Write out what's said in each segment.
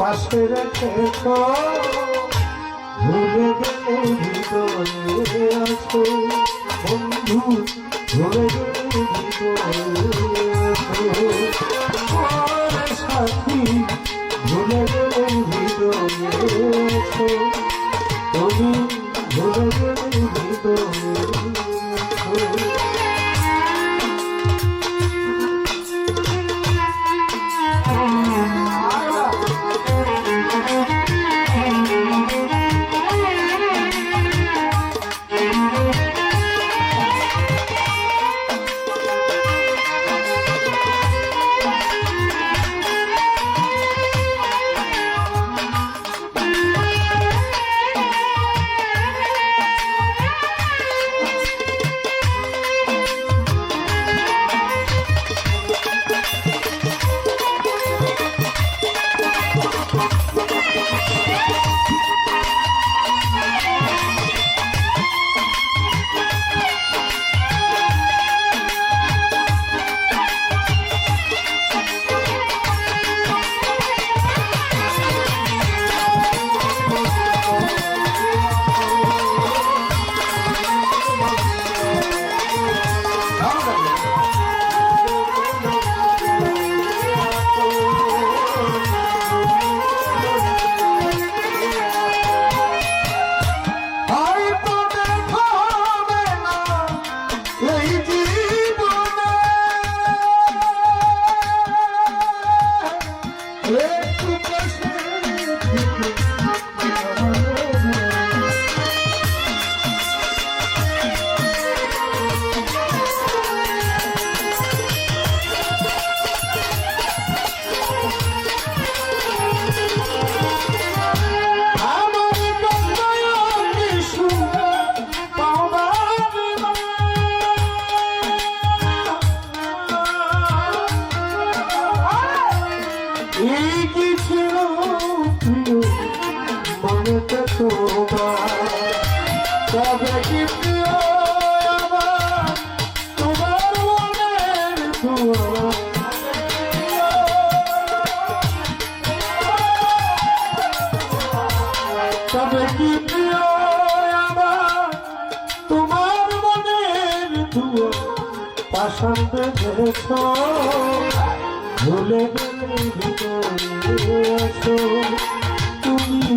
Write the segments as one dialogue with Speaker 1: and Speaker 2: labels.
Speaker 1: পাশে রেখেছ ভুলে গেলে হৃদয়ে আছো। বন্ধু, ভুলে গেলে হৃদয়ে আছো। সাথী, ভুলে গেলে হৃদয়ে আছো। তুমি ভুলে গেলে হৃদয়ে মনেতে তোমার তবে তুমি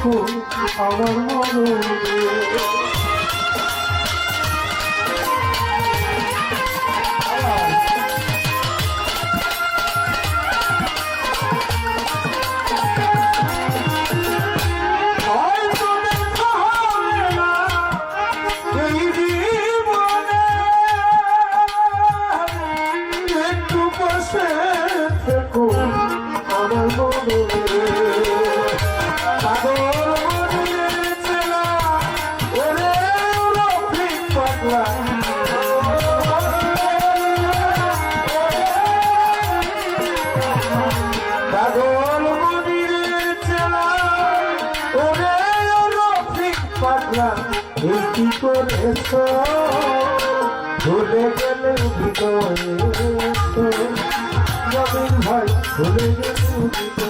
Speaker 1: আমার মনে পাগলা এই কি করেছ ভুলে গেলে ভুলে ভাই ভুলে গেলে